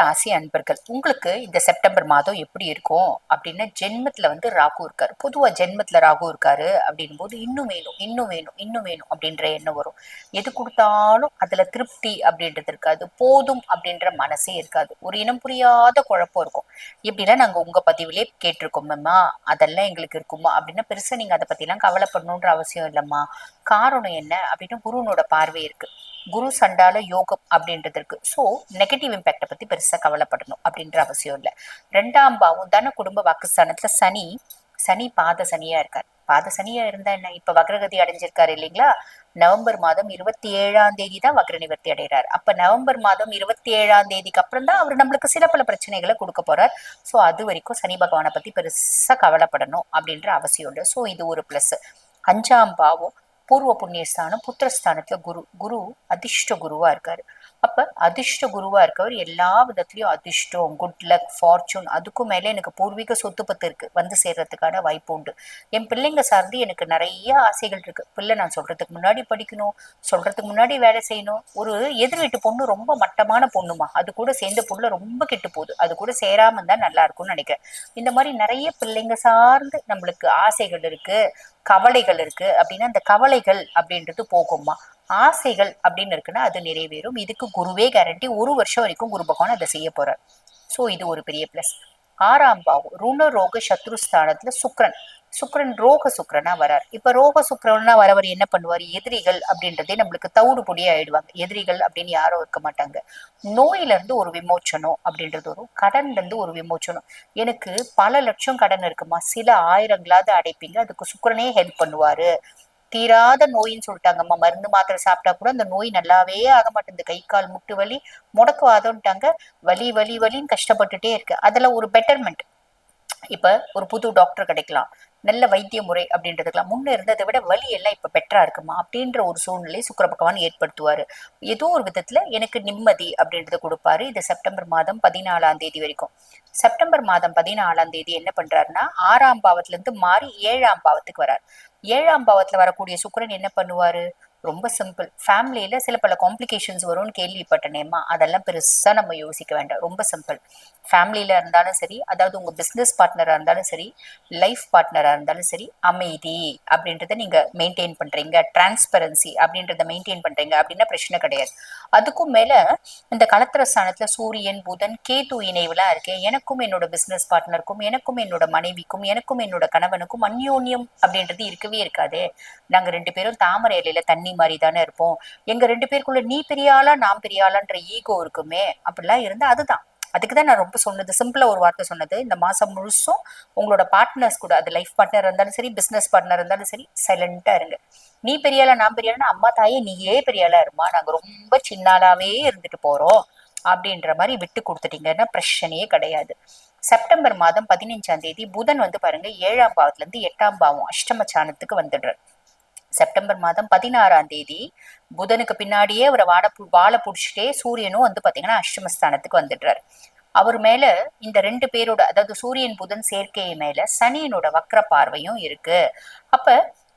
ராசி அன்பர்கள் உங்களுக்கு இந்த செப்டம்பர் மாதம் எப்படி இருக்கும் அப்படின்னா ஜென்மத்துல வந்து ராகு இருக்காரு. பொதுவா ஜென்மத்துல ராகு இருக்காரு அப்படின் போது இன்னும் வேணும் இன்னும் வேணும் இன்னும் வேணும் அப்படின்ற எண்ணம் வரும். எது கொடுத்தாலும் அதுல திருப்தி அப்படின்றது இருக்காது போதும் அப்படின்ற மனசே இருக்காது. ஒரு இனம் புரியாத குழப்பம் இருக்கும். இப்படிலாம் நாங்க உங்க பதிவிலே கேட்டிருக்கோம் மேம்மா அதெல்லாம் எங்களுக்கு இருக்குமா? அப்படின்னா பெருசா நீங்க அதை எல்லாம் கவலைப்படணுன்ற அவசியம் இல்லைம்மா. காரணம் என்ன அப்படின்னு குருவனோட பார்வை இருக்கு. குரு சண்டால யோகம் அப்படின்றது இருக்கு. ஸோ நெகட்டிவ் இம்பேக்டை பத்தி பெருசா கவலைப்படணும் அப்படின்ற அவசியம் இல்லை. ரெண்டாம் பாவம் தன குடும்ப வாக்குஸ்தானத்துல சனி சனி பாத சனியா இருக்கார். பாத சனியா இருந்தா என்ன? இப்ப வக்ரகதி அடைஞ்சிருக்காரு இல்லைங்களா? நவம்பர் மாதம் இருபத்தி ஏழாம் தேதி தான் வக்ர நிவர்த்தி அடைகிறார் அப்ப நவம்பர் மாதம் இருபத்தி ஏழாம் தேதிக்கு அப்புறம் தான் அவர் நம்மளுக்கு சில பல பிரச்சனைகளை கொடுக்க போறார். ஸோ அது வரைக்கும் சனி பகவானை பத்தி பெருசா கவலைப்படணும் அப்படின்ற அவசியம் இல்லை. ஸோ இது ஒரு பிளஸ் அஞ்சாம் பாவம் பூர்வ புண்ணியஸ்தானம் புத்திரஸ்தானத்தில் குரு குரு அதிர்ஷ்ட குருவாக இருக்கார். அப்ப அதிர்ஷ்ட குருவா இருக்கவர் எல்லா விதத்துலேயும் அதிர்ஷ்டம் குட் லக் ஃபார்ச்சூன் அதுக்கும் மேல எனக்கு பூர்வீக சொத்து பத்து இருக்கு. வந்து சேர்றதுக்கான வாய்ப்பு உண்டு. என் பிள்ளைங்க சார்ந்து எனக்கு நிறைய ஆசைகள் இருக்கு. பிள்ளை நான் சொல்றதுக்கு முன்னாடி படிக்கணும் சொல்றதுக்கு முன்னாடி வேலை செய்யணும். ஒரு எதிர் வீட்டு பொண்ணு ரொம்ப மட்டமான பொண்ணுமா. அது கூட சேர்ந்த புள்ள ரொம்ப கெட்டு போகுது. அது கூட சேராம இருந்தா நல்லா இருக்கும்னு நினைக்கிறேன். இந்த மாதிரி நிறைய பிள்ளைங்க சார்ந்து நம்மளுக்கு ஆசைகள் இருக்கு கவலைகள் இருக்கு. அப்படின்னா அந்த கவலைகள் அப்படின்றது போகும்மா. ஆசைகள் அப்படின்னு இருக்குன்னா அது நிறைவேறும். இதுக்கு குருவே கேரண்டி ஒரு வருஷம் வரைக்கும் குரு பகவான் அதை செய்ய போறார். ஸோ இது ஒரு பெரிய பிளஸ் ஆறாம் பாவம் ருண ரோக சத்ருஸ்தானத்துல சுக்ரன் சுக்ரன் ரோக சுக்ரனா வரார். இப்ப ரோக சுக்ரனா வரவர் என்ன பண்ணுவார்? எதிரிகள் அப்படின்றதே நம்மளுக்கு தவிடு பொடி ஆயிடுவாங்க. எதிரிகள் அப்படின்னு யாரும் இருக்க மாட்டாங்க. நோயில இருந்து ஒரு விமோச்சனம் அப்படின்றது வரும். கடன்ல இருந்து ஒரு விமோச்சனம். எனக்கு பல லட்சம் கடன் இருக்குமா? சில ஆயிரங்களாவது அடைப்பீங்க. அதுக்கு சுக்ரனே ஹெல்ப் பண்ணுவாரு. தீராத நோயின்னு சொல்லிட்டாங்கம்மா மருந்து மாத்திரை சாப்பிட்டா கூட அந்த நோய் நல்லாவே ஆக மாட்டேங்குது. கை கால் முட்டு வலி முடக்குவாதம்ட்டாங்க வலி வலி வலின்னு கஷ்டப்பட்டுட்டே இருக்கு. அதுல ஒரு பெட்டர்மெண்ட் இப்ப ஒரு புது டாக்டர் கிடைக்கலாம். நல்ல வைத்திய முறை அப்படின்றதுக்கெல்லாம் முன்ன இருந்ததை விட வலி எல்லாம் இப்ப பெட்டரா இருக்குமா அப்படின்ற ஒரு சூழ்நிலை சுக்கர பகவான் ஏற்படுத்துவாரு. ஏதோ ஒரு விதத்துல எனக்கு நிம்மதி அப்படின்றத கொடுப்பாரு. இது செப்டம்பர் மாதம் பதினாலாம் தேதி வரைக்கும். செப்டம்பர் மாதம் பதினாலாம் தேதி என்ன பண்றாருன்னா ஆறாம் பாவத்துல இருந்து மாறி ஏழாம் பாவத்துக்கு வரார். ஏழாம் பாவத்துல வரக்கூடிய சுக்கரன் என்ன பண்ணுவாரு? ரொம்ப சிம்பிள் ஃபேமிலியில சில பல காம்ப்ளிகேஷன்ஸ் வரும்னு கேள்விப்பட்டனேம்மா. அதெல்லாம் பெருசா நம்ம யோசிக்க வேண்டாம். ரொம்ப சிம்பிள் ஃபேமிலியில இருந்தாலும் சரி அதாவது உங்க பிசினஸ் பார்ட்னரா இருந்தாலும் சரி லைஃப் பார்ட்னரா இருந்தாலும் சரி அமைதி அப்படின்றத நீங்க மெயின்டைன் பண்றீங்க. டிரான்ஸ்பரன்சி அப்படின்றத மெயின்டைன் பண்றீங்க அப்படின்னா பிரச்சனை கிடையாது. அதுக்கும் மேல இந்த கலத்திர ஸ்தானத்துல சூரியன் புதன் கேது இணைவுலாம் இருக்கு. எனக்கும் என்னோட பிசினஸ் பார்ட்னருக்கும் எனக்கும் என்னோட மனைவிக்கும் எனக்கும் என்னோட கணவனுக்கும் அந்யோன்யம் அப்படின்றது இருக்கவே இருக்காதே. நாங்க ரெண்டு பேரும் தாமரை இலையில தண்ணி மாதிரி தானே இருப்போம். எங்க ரெண்டு பேருக்குள்ள நீ பெரிய ஆளா நான் பெரிய ஆளான்ற ஈகோ இருக்குமே. அப்படிலாம் இருந்தா அதுதான். அதுக்கு தான் நான் ரொம்ப சொன்னது. சிம்பிளா ஒரு வார்த்தை சொன்னது. இந்த மாசம் முழுசும் உங்களோட பார்ட்னர்ஸ் கூட அது லைஃப் பார்ட்னர் இருந்தாலும் சரி பிசினஸ் பார்ட்னர் இருந்தாலும் சரி சைலண்டா இருங்க. நீ பெரியாளா நான் பெரிய அம்மா தாயே நீயே பெரியாளா இருமா? நாங்க ரொம்ப சின்னாலாவே இருந்துட்டு போறோம். அப்படின்ற மாதிரி விட்டு கொடுத்துட்டீங்கன்னா பிரச்சனையே கிடையாது. செப்டம்பர் மாதம் பதினைஞ்சாம் தேதி புதன் வந்து பாருங்க ஏழாம் பாவத்துல இருந்து எட்டாம் பாவம் அஷ்டமச்சானத்துக்கு வந்துடுறார். செப்டம்பர் மாதம் பதினாறாம் தேதி புதனுக்கு பின்னாடியே அவரை வாட வாழை புடிச்சிட்டே சூரியனும் வந்து பாத்தீங்கன்னா அஷ்டமஸ்தானத்துக்கு வந்துடுறாரு. அவர் மேல இந்த ரெண்டு பேரோட அதாவது சூரியன் புதன் சேர்க்கையை மேல சனியனோட வக்ர பார்வையும் இருக்கு. அப்ப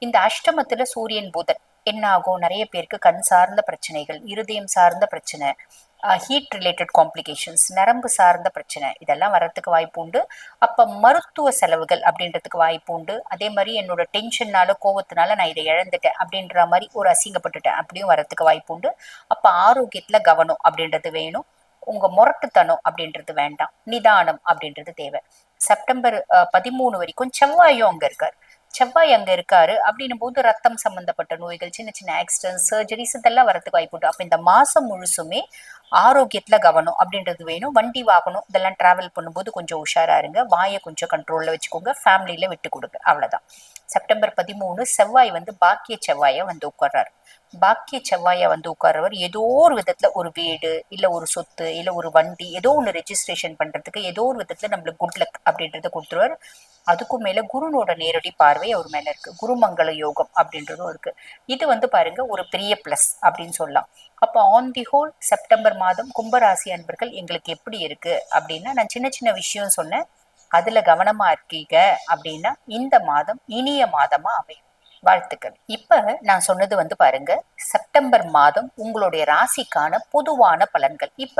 இந்த அஷ்டமத்துல சூரியன் புதன். என்ன ஆகும்? நிறைய பேருக்கு கண் சார்ந்த பிரச்சனைகள் இருதயம் சார்ந்த பிரச்சனை ஹீட் ரிலேட்டட் காம்ப்ளிகேஷன்ஸ் நரம்பு சார்ந்த பிரச்சனை இதெல்லாம் வர்றதுக்கு வாய்ப்பு உண்டு. அப்ப மருத்துவ செலவுகள் அப்படின்றதுக்கு வாய்ப்பு உண்டு. அதே மாதிரி என்னோட டென்ஷன்னால கோவத்தினால நான் இதை இழந்துட்டேன் அப்படின்ற மாதிரி ஒரு அசிங்கப்பட்டுட்டேன். அப்படியும் வரத்துக்கு வாய்ப்பு உண்டு. அப்ப ஆரோக்கியத்துல கவனம் அப்படின்றது வேணும். உங்க முரட்டுத்தனம் அப்படின்றது வேண்டாம். நிதானம் அப்படின்றது தேவை. செப்டம்பர் பதிமூணு வரைக்கும் செவ்வாயும் அங்க இருக்காரு. செவ்வாய் அங்க இருக்காரு அப்படின்னும் போது ரத்தம் சம்பந்தப்பட்ட நோய்கள் சின்ன சின்ன ஆக்சிடென்ட் சர்ஜரிஸ் இதெல்லாம் வரதுக்கு வாய்ப்பு உண்டு அப்ப இந்த மாசம் முழுசுமே ஆரோக்கியத்தில் கவனம் அப்படின்றது வேணும். வண்டி வாகனம் இதெல்லாம் ட்ராவல் பண்ணும்போது கொஞ்சம் உஷாராக இருங்க. வாயை கொஞ்சம் கண்ட்ரோலில் வச்சுக்கோங்க. ஃபேமிலியில் விட்டு கொடுங்க. அவ்வளோதான் செப்டம்பர் பதிமூணு செவ்வாய் வந்து பாக்கிய செவ்வாயை வந்து உட்கார்றாரு. பாக்கிய செவ்வாயை வந்து உட்கார்றவர் ஏதோ ஒரு விதத்தில் ஒரு வீடு இல்லை ஒரு சொத்து இல்லை ஒரு வண்டி ஏதோ ஒன்று ரெஜிஸ்ட்ரேஷன் பண்ணுறதுக்கு ஏதோ ஒரு விதத்தில் நம்மளுக்கு குட் லக் அப்படின்றத கொடுத்துருவார். அதுக்கும் மேலே குருனோட நேரடி பார்வை அவர் மேலே இருக்கு. குருமங்கள யோகம் அப்படின்றதும் இருக்குது இது வந்து பாருங்க ஒரு பெரிய ப்ளஸ் அப்படின்னு சொல்லலாம். அப்போ ஆன் தி ஹோல் செப்டம்பர் மாதம் கும்பராசி அன்பர்கள் எங்களுக்கு எப்படி இருக்கு? அப்படின்னா நான் சின்ன சின்ன விஷயம் சொன்னேன். அதுல கவனமா இருக்கீங்க அப்படின்னா இந்த மாதம் இனிய மாதமா அமையும். வாழ்த்துக்கள். இப்ப நான் சொன்னது வந்து பாருங்க செப்டம்பர் மாதம் உங்களுடைய ராசிக்கான பொதுவான பலன்கள். இப்ப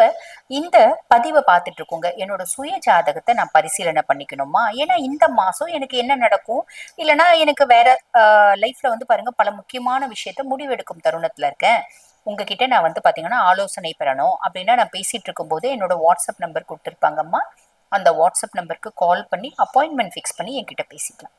இந்த பதிவை பார்த்துட்டு இருக்கோங்க. என்னோட சுய ஜாதகத்தை நான் பரிசீலனை பண்ணிக்கணுமா? ஏன்னா இந்த மாசம் எனக்கு என்ன நடக்கும்? இல்லைன்னா எனக்கு வேற லைஃப்ல வந்து பாருங்க பல முக்கியமான விஷயத்த முடிவெடுக்கும் தருணத்துல இருக்கேன். உங்ககிட்ட நான் வந்து பார்த்தீங்கன்னா ஆலோசனை பெறணும். அப்படின்னா நான் பேசிகிட்டு இருக்கும்போது என்னோட வாட்ஸ்அப் நம்பர் கொடுத்துருப்பாங்கம்மா. அந்த வாட்ஸ்அப் நம்பருக்கு கால் பண்ணி அப்பாயின்மெண்ட் ஃபிக்ஸ் பண்ணி என்கிட்ட பேசிக்கலாம்.